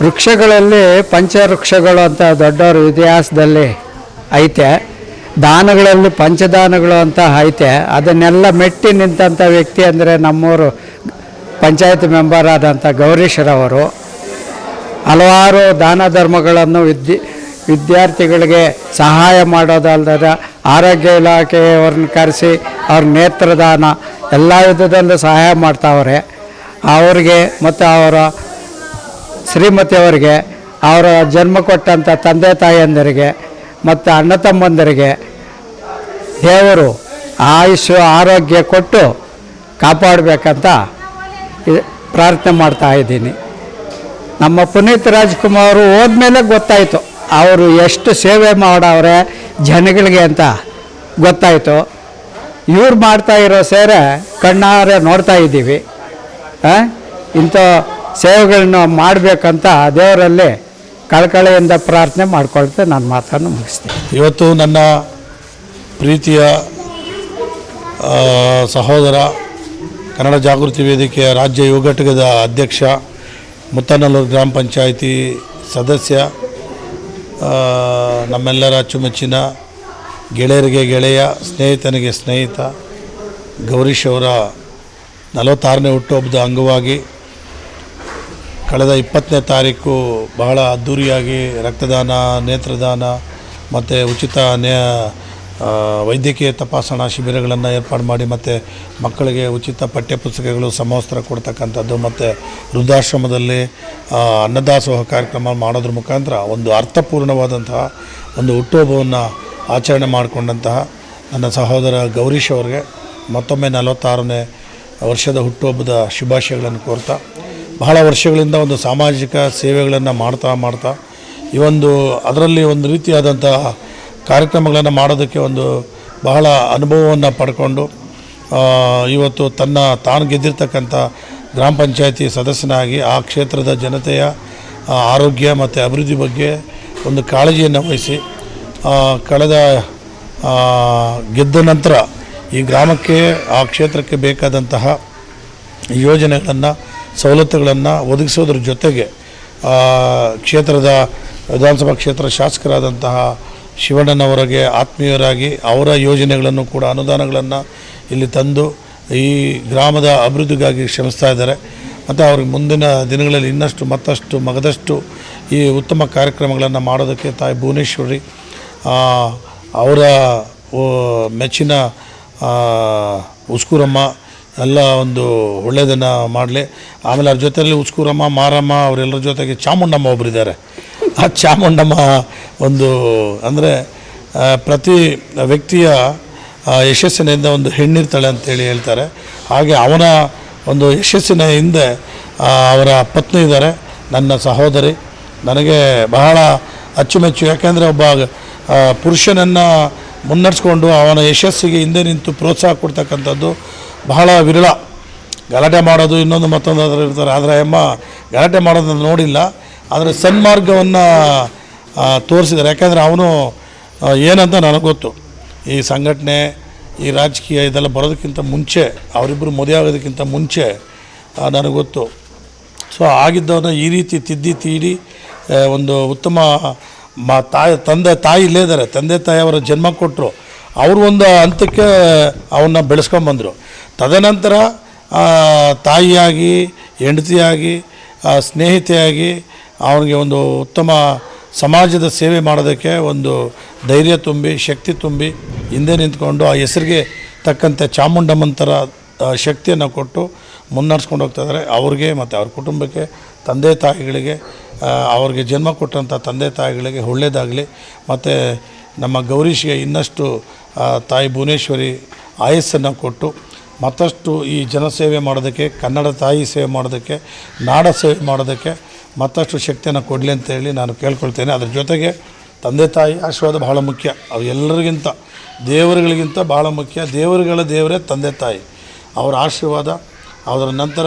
ವೃಕ್ಷಗಳಲ್ಲಿ ಪಂಚವೃಕ್ಷಗಳು ಅಂತ ದೊಡ್ಡವರು ಇತಿಹಾಸದಲ್ಲಿ ಐತೆ. ದಾನಗಳಲ್ಲಿ ಪಂಚದಾನಗಳು ಅಂತ ಐತೆ. ಅದನ್ನೆಲ್ಲ ಮೆಟ್ಟಿ ನಿಂತಂಥ ವ್ಯಕ್ತಿ ಅಂದರೆ ನಮ್ಮೂರು ಪಂಚಾಯತ್ ಮೆಂಬರ್ ಆದಂಥ ಗೌರೀಶ್ವರವರು. ಹಲವಾರು ದಾನ ಧರ್ಮಗಳನ್ನು ವಿದ್ಯೆ, ವಿದ್ಯಾರ್ಥಿಗಳಿಗೆ ಸಹಾಯ ಮಾಡೋದಲ್ಲದ ಆರೋಗ್ಯ ಇಲಾಖೆಯವ್ರನ್ನ ಕರೆಸಿ ಅವ್ರ ನೇತ್ರದಾನ ಎಲ್ಲ ವಿಧದಲ್ಲೂ ಸಹಾಯ ಮಾಡ್ತಾವ್ರೆ. ಅವ್ರಿಗೆ ಮತ್ತು ಅವರ ಶ್ರೀಮತಿಯವರಿಗೆ ಅವರ ಜನ್ಮ ಕೊಟ್ಟಂಥ ತಂದೆ ತಾಯಿಯಂದರಿಗೆ, ಮತ್ತು ಅಣ್ಣ ತಮ್ಮಂದರಿಗೆ ದೇವರು ಆಯುಷ್ಯ ಆರೋಗ್ಯ ಕೊಟ್ಟು ಕಾಪಾಡಬೇಕಂತ ಪ್ರಾರ್ಥನೆ ಮಾಡ್ತಾ ಇದ್ದೀನಿ. ನಮ್ಮ ಪುನೀತ್ ರಾಜ್ಕುಮಾರ್ ಹೋದ್ಮೇಲೆ ಗೊತ್ತಾಯಿತು, ಅವರು ಎಷ್ಟು ಸೇವೆ ಮಾಡವ್ರೆ ಜನಗಳಿಗೆ ಅಂತ ಗೊತ್ತಾಯಿತು. ಇವ್ರು ಮಾಡ್ತಾ ಇರೋ ಸೇರೆ ಕಣ್ಣಾರೆ ನೋಡ್ತಾ ಇದ್ದೀವಿ. ಇಂಥ ಸೇವೆಗಳನ್ನ ಮಾಡಬೇಕಂತ ದೇವರಲ್ಲಿ ಕಳಕಳಿಯಿಂದ ಪ್ರಾರ್ಥನೆ ಮಾಡ್ಕೊಳ್ತಾ ನಾನು ಮಾತನ್ನು ಮುಗಿಸ್ತೀನಿ. ಇವತ್ತು ನನ್ನ ಪ್ರೀತಿಯ ಸಹೋದರ, ಕನ್ನಡ ಜಾಗೃತಿ ವೇದಿಕೆಯ ರಾಜ್ಯ ಯುವ ಘಟಕದ ಅಧ್ಯಕ್ಷ, ಮುತ್ತನಲ್ಲೂರು ಗ್ರಾಮ ಪಂಚಾಯಿತಿ ಸದಸ್ಯ ನಮ್ಮೆಲ್ಲರ ಅಚ್ಚುಮೆಚ್ಚಿನ ಗೆಳೆಯರಿಗೆ ಗೆಳೆಯ, ಸ್ನೇಹಿತನಿಗೆ ಸ್ನೇಹಿತ ಗೌರೀಶ್ ಅವರ ನಲವತ್ತಾರನೇ ಹುಟ್ಟುಹಬ್ಬದ ಅಂಗವಾಗಿ ಕಳೆದ ಇಪ್ಪತ್ತನೇ ತಾರೀಕು ಬಹಳ ಅದ್ಧೂರಿಯಾಗಿ ರಕ್ತದಾನ, ನೇತ್ರದಾನ ಮತ್ತು ಉಚಿತ ನೇ ವೈದ್ಯಕೀಯ ತಪಾಸಣಾ ಶಿಬಿರಗಳನ್ನು ಏರ್ಪಾಡು ಮಾಡಿ ಮತ್ತು ಮಕ್ಕಳಿಗೆ ಉಚಿತ ಪಠ್ಯಪುಸ್ತಕಗಳು, ಸಮವಸ್ತ್ರ ಕೊಡ್ತಕ್ಕಂಥದ್ದು ಮತ್ತು ವೃದ್ಧಾಶ್ರಮದಲ್ಲಿ ಅನ್ನದಾಸೋಹ ಕಾರ್ಯಕ್ರಮ ಮಾಡೋದ್ರ ಮುಖಾಂತರ ಒಂದು ಅರ್ಥಪೂರ್ಣವಾದಂತಹ ಒಂದು ಹುಟ್ಟುಹಬ್ಬವನ್ನು ಆಚರಣೆ ಮಾಡಿಕೊಂಡಂತಹ ನನ್ನ ಸಹೋದರ ಗೌರೀಶ್ ಅವರಿಗೆ ಮತ್ತೊಮ್ಮೆ ನಲವತ್ತಾರನೇ ವರ್ಷದ ಹುಟ್ಟುಹಬ್ಬದ ಶುಭಾಶಯಗಳನ್ನು ಕೋರ್ತಾ ಬಹಳ ವರ್ಷಗಳಿಂದ ಒಂದು ಸಾಮಾಜಿಕ ಸೇವೆಗಳನ್ನು ಮಾಡ್ತಾ ಮಾಡ್ತಾ ಈ ಒಂದು ಅದರಲ್ಲಿ ಒಂದು ರೀತಿಯಾದಂಥ ಕಾರ್ಯಕ್ರಮಗಳನ್ನು ಮಾಡೋದಕ್ಕೆ ಒಂದು ಬಹಳ ಅನುಭವವನ್ನು ಪಡ್ಕೊಂಡು ಇವತ್ತು ತನ್ನ ತಾನು ಗೆದ್ದಿರ್ತಕ್ಕಂಥ ಗ್ರಾಮ ಪಂಚಾಯತಿ ಸದಸ್ಯನಾಗಿ ಆ ಕ್ಷೇತ್ರದ ಜನತೆಯ ಆರೋಗ್ಯ ಮತ್ತು ಅಭಿವೃದ್ಧಿ ಬಗ್ಗೆ ಒಂದು ಕಾಳಜಿಯನ್ನು ವಹಿಸಿ ಕಳೆದ ಗೆದ್ದ ನಂತರ ಈ ಗ್ರಾಮಕ್ಕೆ, ಆ ಕ್ಷೇತ್ರಕ್ಕೆ ಬೇಕಾದಂತಹ ಯೋಜನೆಗಳನ್ನು ಸವಲತ್ತುಗಳನ್ನು ಒದಗಿಸೋದ್ರ ಜೊತೆಗೆ ಕ್ಷೇತ್ರದ, ವಿಧಾನಸಭಾ ಕ್ಷೇತ್ರ ಶಾಸಕರಾದಂತಹ ಶಿವಣ್ಣನವರಿಗೆ ಆತ್ಮೀಯರಾಗಿ ಅವರ ಯೋಜನೆಗಳನ್ನು ಕೂಡ, ಅನುದಾನಗಳನ್ನು ಇಲ್ಲಿ ತಂದು ಈ ಗ್ರಾಮದ ಅಭಿವೃದ್ಧಿಗಾಗಿ ಶ್ರಮಿಸ್ತಾ ಇದ್ದಾರೆ. ಮತ್ತು ಅವ್ರಿಗೆ ಮುಂದಿನ ದಿನಗಳಲ್ಲಿ ಇನ್ನಷ್ಟು ಮತ್ತಷ್ಟು, ಮಗದಷ್ಟು ಈ ಉತ್ತಮ ಕಾರ್ಯಕ್ರಮಗಳನ್ನು ಮಾಡೋದಕ್ಕೆ ತಾಯಿ ಭುವನೇಶ್ವರಿ ಅವರ ಮೆಚ್ಚಿನ ಉಸ್ಕೂರಮ್ಮ ಎಲ್ಲ ಒಂದು ಒಳ್ಳೆಯದನ್ನು ಮಾಡಲಿ. ಆಮೇಲೆ ಅವ್ರ ಜೊತೆಯಲ್ಲಿ ಉಸ್ಕೂರಮ್ಮ, ಮಾರಮ್ಮ, ಅವರೆಲ್ಲರ ಜೊತೆಗೆ ಚಾಮುಂಡಮ್ಮ ಒಬ್ಬರಿದ್ದಾರೆ ಆ ಚಾಮುಂಡಮ್ಮ ಒಂದು ಅಂದರೆ ಪ್ರತಿ ವ್ಯಕ್ತಿಯ ಯಶಸ್ಸಿನಿಂದ ಒಂದು ಹೆಣ್ಣಿರ್ತಾಳೆ ಅಂತೇಳಿ ಹೇಳ್ತಾರೆ. ಹಾಗೆ ಅವನ ಒಂದು ಯಶಸ್ಸಿನ ಹಿಂದೆ ಅವರ ಪತ್ನಿ ಇದ್ದಾರೆ ನನ್ನ ಸಹೋದರಿ. ನನಗೆ ಬಹಳ ಅಚ್ಚುಮೆಚ್ಚು. ಯಾಕೆಂದರೆ ಒಬ್ಬ ಪುರುಷನನ್ನು ಮುನ್ನಡೆಸ್ಕೊಂಡು ಅವನ ಯಶಸ್ಸಿಗೆ ಹಿಂದೆ ನಿಂತು ಪ್ರೋತ್ಸಾಹ ಕೊಡ್ತಕ್ಕಂಥದ್ದು ಬಹಳ ವಿರಳ. ಗಲಾಟೆ ಮಾಡೋದು ಇನ್ನೊಂದು ಮತ್ತೊಂದು ಅದರ ಇರ್ತಾರೆ. ಆದರೆ ಅಮ್ಮ, ಗಲಾಟೆ ಮಾಡೋದನ್ನು ನೋಡಿಲ್ಲ. ಆದರೆ ಸನ್ಮಾರ್ಗವನ್ನು ತೋರಿಸಿದ್ದಾರೆ. ಯಾಕಂದರೆ ಅವನು ಏನಂತ ನನಗೆ ಗೊತ್ತು. ಈ ಸಂಘಟನೆ, ಈ ರಾಜಕೀಯ ಇದೆಲ್ಲ ಬರೋದಕ್ಕಿಂತ ಮುಂಚೆ ಅವರಿಬ್ಬರು ಮದುವೆ ಆಗೋದಕ್ಕಿಂತ ಮುಂಚೆ ನನಗೆ ಗೊತ್ತು. ಸೊ ಆಗಿದ್ದವನ್ನ ಈ ರೀತಿ ತಿದ್ದಿ ತೀಡಿ ಒಂದು ಉತ್ತಮ, ಮ, ತಾಯಿ, ತಂದೆ, ತಾಯಿ ಇಲ್ಲೇ ಇದ್ದಾರೆ. ತಂದೆ, ತಾಯಿ ಅವರ ಜನ್ಮ ಕೊಟ್ಟರು ಅವರು ಒಂದು ಹಂತಕ್ಕೆ ಅವನ್ನ ಬೆಳೆಸ್ಕೊಂಬಂದರು. ತದನಂತರ ತಾಯಿಯಾಗಿ, ಹೆಂಡತಿಯಾಗಿ ಸ್ನೇಹಿತೆಯಾಗಿ ಅವನಿಗೆ ಒಂದು ಉತ್ತಮ ಸಮಾಜದ ಸೇವೆ ಮಾಡೋದಕ್ಕೆ ಒಂದು ಧೈರ್ಯ ತುಂಬಿ, ಶಕ್ತಿ ತುಂಬಿ ಹಿಂದೆ ನಿಂತ್ಕೊಂಡು ಆ ಹೆಸರಿಗೆ ತಕ್ಕಂತೆ ಚಾಮುಂಡಮ್ಮನ ಥರ ಶಕ್ತಿಯನ್ನು ಕೊಟ್ಟು ಮುನ್ನಡೆಸ್ಕೊಂಡು ಹೋಗ್ತಾ ಇದ್ದಾರೆ. ಅವ್ರಿಗೆ ಮತ್ತು ಅವ್ರ ಕುಟುಂಬಕ್ಕೆ, ತಂದೆ ತಾಯಿಗಳಿಗೆ ಅವ್ರಿಗೆ ಜನ್ಮ ಕೊಟ್ಟಂಥ ತಂದೆ ತಾಯಿಗಳಿಗೆ ಒಳ್ಳೆಯದಾಗಲಿ, ಮತ್ತು ನಮ್ಮ ಗೌರೀಶ್ಗೆ ಇನ್ನಷ್ಟು ತಾಯಿ ಭುವನೇಶ್ವರಿ ಆಯಸ್ಸನ್ನು ಕೊಟ್ಟು ಮತ್ತಷ್ಟು ಈ ಜನಸೇವೆ ಮಾಡೋದಕ್ಕೆ, ಕನ್ನಡ ತಾಯಿ ಸೇವೆ ಮಾಡೋದಕ್ಕೆ, ನಾಡ ಸೇವೆ ಮಾಡೋದಕ್ಕೆ ಮತ್ತಷ್ಟು ಶಕ್ತಿಯನ್ನು ಕೊಡಲಿ ಅಂತೇಳಿ ನಾನು ಕೇಳ್ಕೊಳ್ತೇನೆ. ಅದ್ರ ಜೊತೆಗೆ ತಂದೆ ತಾಯಿ ಆಶೀರ್ವಾದ ಬಹಳ ಮುಖ್ಯ. ಅವು ಎಲ್ಲರಿಗಿಂತ, ದೇವರುಗಳಿಗಿಂತ ಭಾಳ ಮುಖ್ಯ. ದೇವರುಗಳ ದೇವರೇ ತಂದೆ ತಾಯಿ. ಅವರ ಆಶೀರ್ವಾದ, ಅದರ ನಂತರ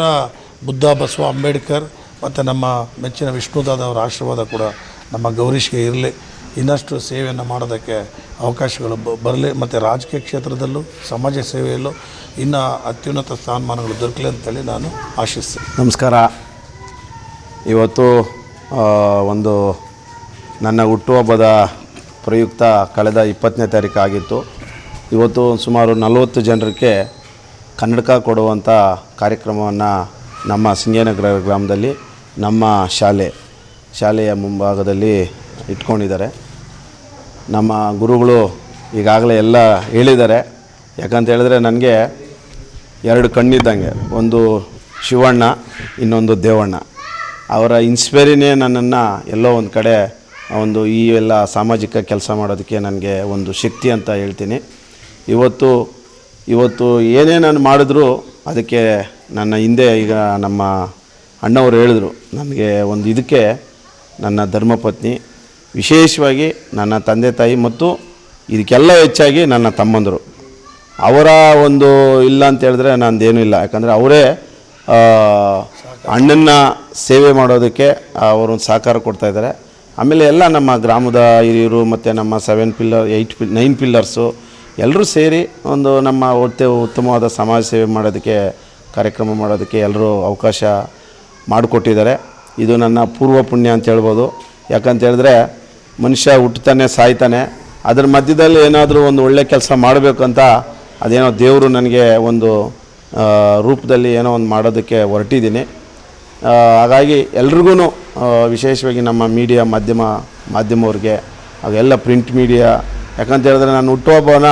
ಬುದ್ಧ ಬಸವ ಅಂಬೇಡ್ಕರ್ ಮತ್ತು ನಮ್ಮ ಮೆಚ್ಚಿನ ವಿಷ್ಣುದಾದ ಅವರ ಆಶೀರ್ವಾದ ಕೂಡ ನಮ್ಮ ಗೌರೀಶ್ಗೆ ಇರಲಿ. ಇನ್ನಷ್ಟು ಸೇವೆಯನ್ನು ಮಾಡೋದಕ್ಕೆ ಅವಕಾಶಗಳು ಬರಲಿ. ಮತ್ತು ರಾಜಕೀಯ ಕ್ಷೇತ್ರದಲ್ಲೂ, ಸಮಾಜ ಸೇವೆಯಲ್ಲೂ ಇನ್ನು ಅತ್ಯುನ್ನತ ಸ್ಥಾನಮಾನಗಳು ದೊರಕಲಿ ಅಂತೇಳಿ ನಾನು ಆಶಿಸ್ತೇನೆ. ನಮಸ್ಕಾರ. ಇವತ್ತು ಒಂದು ನನ್ನ ಹುಟ್ಟುಹಬ್ಬದ ಪ್ರಯುಕ್ತ ಕಳೆದ ಇಪ್ಪತ್ತನೇ ತಾರೀಕು ಆಗಿತ್ತು. ಇವತ್ತು ಸುಮಾರು ನಲವತ್ತು ಜನರಿಗೆ ಕನ್ನಡಕ ಕೊಡುವಂಥ ಕಾರ್ಯಕ್ರಮವನ್ನು ನಮ್ಮ ಸಿಂಗೇನಗರ ಗ್ರಾಮದಲ್ಲಿ ನಮ್ಮ ಶಾಲೆ, ಶಾಲೆಯ ಮುಂಭಾಗದಲ್ಲಿ ಇಟ್ಕೊಂಡಿದ್ದಾರೆ. ನಮ್ಮ ಗುರುಗಳು ಈಗಾಗಲೇ ಎಲ್ಲ ಹೇಳಿದ್ದಾರೆ. ಯಾಕಂತ ಹೇಳಿದ್ರೆ ನನಗೆ ಎರಡು ಕಣ್ಣಿದ್ದಂಗೆ. ಒಂದು ಶಿವಣ್ಣ, ಇನ್ನೊಂದು ದೇವಣ್ಣ. ಅವರ ಇನ್ಸ್ಪೈರಿನೇ ನನ್ನನ್ನು ಎಲ್ಲೋ ಒಂದು ಕಡೆ, ಒಂದು ಈ ಎಲ್ಲ ಸಾಮಾಜಿಕ ಕೆಲಸ ಮಾಡೋದಕ್ಕೆ ನನಗೆ ಒಂದು ಶಕ್ತಿ ಅಂತ ಹೇಳ್ತೀನಿ. ಇವತ್ತು ಇವತ್ತು ಏನೇ ನಾನು ಮಾಡಿದ್ರು ಅದಕ್ಕೆ ನನ್ನ ಹಿಂದೆ ಈಗ ನಮ್ಮ ಅಣ್ಣವರು ಹೇಳಿದ್ರು. ನನಗೆ ಒಂದು ಇದಕ್ಕೆ ನನ್ನ ಧರ್ಮಪತ್ನಿ ವಿಶೇಷವಾಗಿ ನನ್ನ ತಂದೆ ತಾಯಿ ಮತ್ತು ಇದಕ್ಕೆಲ್ಲ ಹೆಚ್ಚಾಗಿ ನನ್ನ ತಮ್ಮಂದರು. ಅವರ ಒಂದು ಇಲ್ಲ ಅಂತ ಹೇಳಿದ್ರೆ ನಂದೇನೂ ಇಲ್ಲ. ಯಾಕಂದರೆ ಅವರೇ ಅಣ್ಣನ ಸೇವೆ ಮಾಡೋದಕ್ಕೆ ಅವರೊಂದು ಸಹಕಾರ ಕೊಡ್ತಾ ಇದ್ದಾರೆ. ಆಮೇಲೆ ಎಲ್ಲ ನಮ್ಮ ಗ್ರಾಮದ ಹಿರಿಯರು ಮತ್ತು ನಮ್ಮ seven pillar eight P nine pillars ಎಲ್ಲರೂ ಸೇರಿ ಒಂದು ನಮ್ಮ ಒತ್ತೆ ಉತ್ತಮವಾದ ಸಮಾಜ ಸೇವೆ ಮಾಡೋದಕ್ಕೆ, ಕಾರ್ಯಕ್ರಮ ಮಾಡೋದಕ್ಕೆ ಎಲ್ಲರೂ ಅವಕಾಶ ಮಾಡಿಕೊಟ್ಟಿದ್ದಾರೆ. ಇದು ನನ್ನ ಪೂರ್ವ ಪುಣ್ಯ ಅಂತ ಹೇಳ್ಬೋದು. ಯಾಕಂತ ಹೇಳಿದ್ರೆ ಮನುಷ್ಯ ಹುಟ್ಟುತ್ತಾನೆ, ಸಾಯ್ತಾನೆ. ಅದ್ರ ಮಧ್ಯದಲ್ಲಿ ಏನಾದರೂ ಒಂದು ಒಳ್ಳೆ ಕೆಲಸ ಮಾಡಬೇಕು ಅಂತ ಅದೇನೋ ದೇವರು ನನಗೆ ಒಂದು ರೂಪದಲ್ಲಿ ಏನೋ ಒಂದು ಮಾಡೋದಕ್ಕೆ ಹೊರಟಿದ್ದೀನಿ. ಹಾಗಾಗಿ ಎಲ್ರಿಗೂ ವಿಶೇಷವಾಗಿ ನಮ್ಮ ಮೀಡಿಯಾ ಮಾಧ್ಯಮ, ಮಾಧ್ಯಮವ್ರಿಗೆ, ಹಾಗೆಲ್ಲ ಪ್ರಿಂಟ್ ಮೀಡಿಯಾ, ಯಾಕಂತ ಹೇಳಿದ್ರೆ ನಾನು ಹುಟ್ಟುಹಬ್ಬನ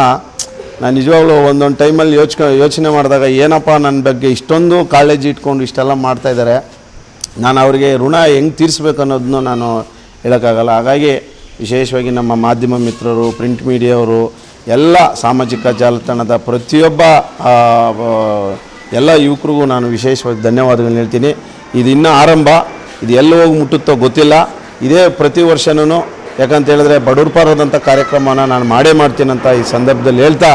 ನಾನು ನಿಜವಾಗ್ಲೂ ಒಂದೊಂದು ಟೈಮಲ್ಲಿ ಯೋಚಕ, ಯೋಚನೆ ಮಾಡಿದಾಗ ಏನಪ್ಪ ನನ್ನ ಬಗ್ಗೆ ಇಷ್ಟೊಂದು ಕಾಳಜಿ ಇಟ್ಕೊಂಡು ಇಷ್ಟೆಲ್ಲ ಮಾಡ್ತಾಯಿದ್ದಾರೆ ನಾನು ಅವರಿಗೆ ಋಣ ಹೆಂಗೆ ತೀರಿಸ್ಬೇಕು ಅನ್ನೋದನ್ನು ನಾನು ಹೇಳೋಕ್ಕಾಗಲ್ಲ. ಹಾಗಾಗಿ ವಿಶೇಷವಾಗಿ ನಮ್ಮ ಮಾಧ್ಯಮ ಮಿತ್ರರು ಪ್ರಿಂಟ್ ಮೀಡಿಯಾವರು ಎಲ್ಲ ಸಾಮಾಜಿಕ ಜಾಲತಾಣದ ಪ್ರತಿಯೊಬ್ಬ ಎಲ್ಲ ಯುವಕರಿಗೂ ನಾನು ವಿಶೇಷವಾಗಿ ಧನ್ಯವಾದಗಳನ್ನ ಹೇಳ್ತೀನಿ. ಇದು ಇನ್ನೂ ಆರಂಭ, ಇದು ಎಲ್ಲಿ ಹೋಗಿ ಮುಟ್ಟುತ್ತೋ ಗೊತ್ತಿಲ್ಲ. ಇದೇ ಪ್ರತಿ ವರ್ಷನೂ ಯಾಕಂತ ಹೇಳಿದ್ರೆ ಬಡವ್ರ ಪಾರದಂಥ ಕಾರ್ಯಕ್ರಮನ ನಾನು ಮಾಡೇ ಮಾಡ್ತೀನಂತ ಈ ಸಂದರ್ಭದಲ್ಲಿ ಹೇಳ್ತಾ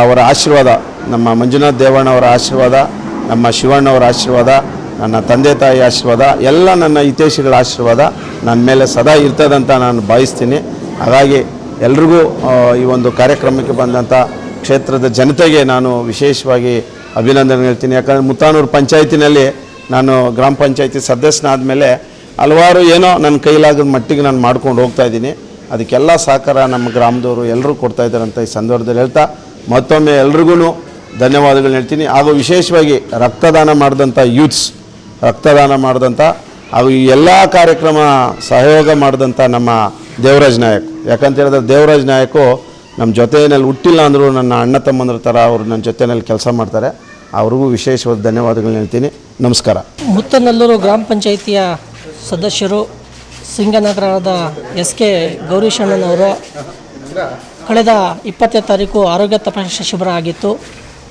ಅವರ ಆಶೀರ್ವಾದ, ನಮ್ಮ ಮಂಜುನಾಥ್ ದೇವಣ್ಣವರ ಆಶೀರ್ವಾದ, ನಮ್ಮ ಶಿವಣ್ಣವರ ಆಶೀರ್ವಾದ, ನನ್ನ ತಂದೆ ತಾಯಿ ಆಶೀರ್ವಾದ, ಎಲ್ಲ ನನ್ನ ಹಿತೈಷಿಗಳ ಆಶೀರ್ವಾದ. ನನ್ನ ಮೇಲೆ ಸದಾ ಇರ್ತದಂತ ನಾನು ಭಾವಿಸ್ತೀನಿ. ಹಾಗಾಗಿ ಎಲ್ರಿಗೂ ಈ ಒಂದು ಕಾರ್ಯಕ್ರಮಕ್ಕೆ ಬಂದಂಥ ಕ್ಷೇತ್ರದ ಜನತೆಗೆ ನಾನು ವಿಶೇಷವಾಗಿ ಅಭಿನಂದನೆ ಹೇಳ್ತೀನಿ. ಯಾಕಂದರೆ ಮುತ್ತಾನೂರು ಪಂಚಾಯತಿನಲ್ಲಿ ನಾನು ಗ್ರಾಮ ಪಂಚಾಯತಿ ಸದಸ್ಯನಾದ ಮೇಲೆ ಹಲವಾರು ಏನೋ ನನ್ನ ಕೈಲಾಗದ ಮಟ್ಟಿಗೆ ನಾನು ಮಾಡ್ಕೊಂಡು ಹೋಗ್ತಾ ಇದ್ದೀನಿ. ಅದಕ್ಕೆಲ್ಲ ಸಹಕಾರ ನಮ್ಮ ಗ್ರಾಮದವರು ಎಲ್ಲರೂ ಕೊಡ್ತಾ ಇದ್ದಾರೆ ಅಂತ ಈ ಸಂದರ್ಭದಲ್ಲಿ ಹೇಳ್ತಾ, ಮತ್ತೊಮ್ಮೆ ಎಲ್ರಿಗೂ ಧನ್ಯವಾದಗಳನ್ನ ಹೇಳ್ತೀನಿ. ಹಾಗೂ ವಿಶೇಷವಾಗಿ ರಕ್ತದಾನ ಮಾಡಿದಂಥ ಯೂತ್ಸ್, ರಕ್ತದಾನ ಮಾಡಿದಂಥ ಹಾಗೂ ಈ ಎಲ್ಲ ಕಾರ್ಯಕ್ರಮ ಸಹಯೋಗ ಮಾಡಿದಂಥ ನಮ್ಮ ದೇವರಾಜ್ ನಾಯಕ್. ಯಾಕಂತ ಹೇಳಿದ್ರೆ ದೇವರಾಜ್ ನಾಯಕು ನಮ್ಮ ಜೊತೆಯಲ್ಲಿ ಹುಟ್ಟಿಲ್ಲ ಅಂದರೂ ನನ್ನ ಅಣ್ಣ ತಮ್ಮಂದ್ರ ಥರ ಅವರು ನನ್ನ ಜೊತೆಯಲ್ಲಿ ಕೆಲಸ ಮಾಡ್ತಾರೆ. ಅವ್ರಿಗೂ ವಿಶೇಷವಾದ ಧನ್ಯವಾದಗಳನ್ನ ಹೇಳ್ತೀನಿ. ನಮಸ್ಕಾರ. ಮುತ್ತನಲ್ಲೂರು ಗ್ರಾಮ ಪಂಚಾಯಿತಿಯ ಸದಸ್ಯರು, ಸಿಂಗನಗರದ ಎಸ್ ಕೆ ಗೌರೀಶಣ್ಣನವರು. ಕಳೆದ ಇಪ್ಪತ್ತನೇ ತಾರೀಕು ಆರೋಗ್ಯ ತಪಾಸಣಾ ಶಿಬಿರ ಆಗಿತ್ತು.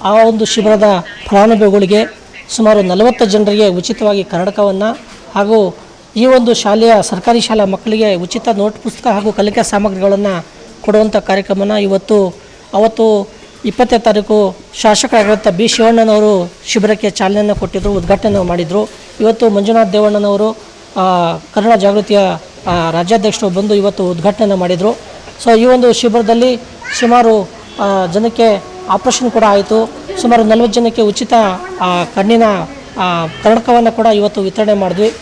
ಆ ಒಂದು ಶಿಬಿರದ ಫಲಾನುಭವಿಗಳಿಗೆ ಸುಮಾರು ನಲವತ್ತು ಜನರಿಗೆ ಉಚಿತವಾಗಿ ಕನ್ನಡಕವನ್ನು ಹಾಗೂ ಈ ಒಂದು ಶಾಲೆಯ ಸರ್ಕಾರಿ ಶಾಲಾ ಮಕ್ಕಳಿಗೆ ಉಚಿತ ನೋಟ್ ಪುಸ್ತಕ ಹಾಗೂ ಕಲಿಕಾ ಸಾಮಗ್ರಿಗಳನ್ನು ಕೊಡುವಂಥ ಕಾರ್ಯಕ್ರಮನ ಇವತ್ತು, ಅವತ್ತು ಇಪ್ಪತ್ತನೇ ತಾರೀಕು ಶಾಸಕರಾಗಿರುವಂಥ ಬಿ. ಶಿವಣ್ಣನವರು ಶಿಬಿರಕ್ಕೆ ಚಾಲನೆಯನ್ನು ಕೊಟ್ಟಿದ್ದರು ಉದ್ಘಾಟನೆ ಮಾಡಿದರು. ಇವತ್ತು ಮಂಜುನಾಥ್ ದೇವಣ್ಣನವರು ಕನ್ನಡ ಜಾಗೃತಿಯ ರಾಜ್ಯಾಧ್ಯಕ್ಷರು ಬಂದು ಇವತ್ತು ಉದ್ಘಾಟನೆ ಮಾಡಿದರು. ಸೊ ಈ ಒಂದು ಶಿಬಿರದಲ್ಲಿ ಸುಮಾರು ಜನಕ್ಕೆ ಆಪ್ರೇಷನ್ ಕೂಡ ಆಯಿತು. ಸುಮಾರು ನಲವತ್ತು ಜನಕ್ಕೆ ಉಚಿತ ಕಣ್ಣಿನ ಕನ್ನಡಕವನ್ನು ಕೂಡ ಇವತ್ತು ವಿತರಣೆ ಮಾಡಿದ್ವಿ.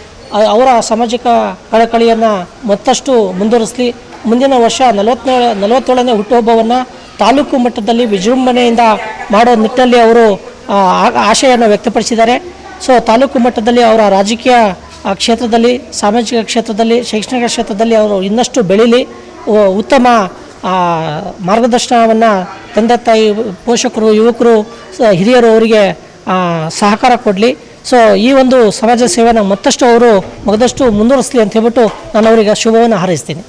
ಅವರ ಸಾಮಾಜಿಕ ಕಳಕಳಿಯನ್ನು ಮತ್ತಷ್ಟು ಮುಂದುವರಿಸಲಿ. ಮುಂದಿನ ವರ್ಷ ನಲವತ್ತೇಳ ನಲವತ್ತೇಳನೇ ಹುಟ್ಟುಹಬ್ಬವನ್ನು ತಾಲೂಕು ಮಟ್ಟದಲ್ಲಿ ವಿಜೃಂಭಣೆಯಿಂದ ಮಾಡೋ ನಿಟ್ಟಿನಲ್ಲಿ ಅವರು ಆಶಯವನ್ನು ವ್ಯಕ್ತಪಡಿಸಿದ್ದಾರೆ. ಸೊ, ತಾಲೂಕು ಮಟ್ಟದಲ್ಲಿ ಅವರ ರಾಜಕೀಯ ಕ್ಷೇತ್ರದಲ್ಲಿ, ಸಾಮಾಜಿಕ ಕ್ಷೇತ್ರದಲ್ಲಿ, ಶೈಕ್ಷಣಿಕ ಕ್ಷೇತ್ರದಲ್ಲಿ ಅವರು ಇನ್ನಷ್ಟು ಬೆಳೀಲಿ. ಉತ್ತಮ ಮಾರ್ಗದರ್ಶನವನ್ನು ತಂದೆ ತಾಯಿ, ಪೋಷಕರು, ಯುವಕರು ಹಿರಿಯರು ಅವರಿಗೆ ಸಹಕಾರ ಕೊಡಲಿ. ಸೊ ಈ ಒಂದು ಸಮಾಜ ಸೇವೆನ ಮತ್ತಷ್ಟು ಅವರು ಮಗದಷ್ಟು ಮುಂದುವರಿಸಲಿ ಅಂತ ಹೇಳ್ಬಿಟ್ಟು ನಾನು ಅವರಿಗೆ ಶುಭವನ್ನು ಹಾರೈಸ್ತೀನಿ.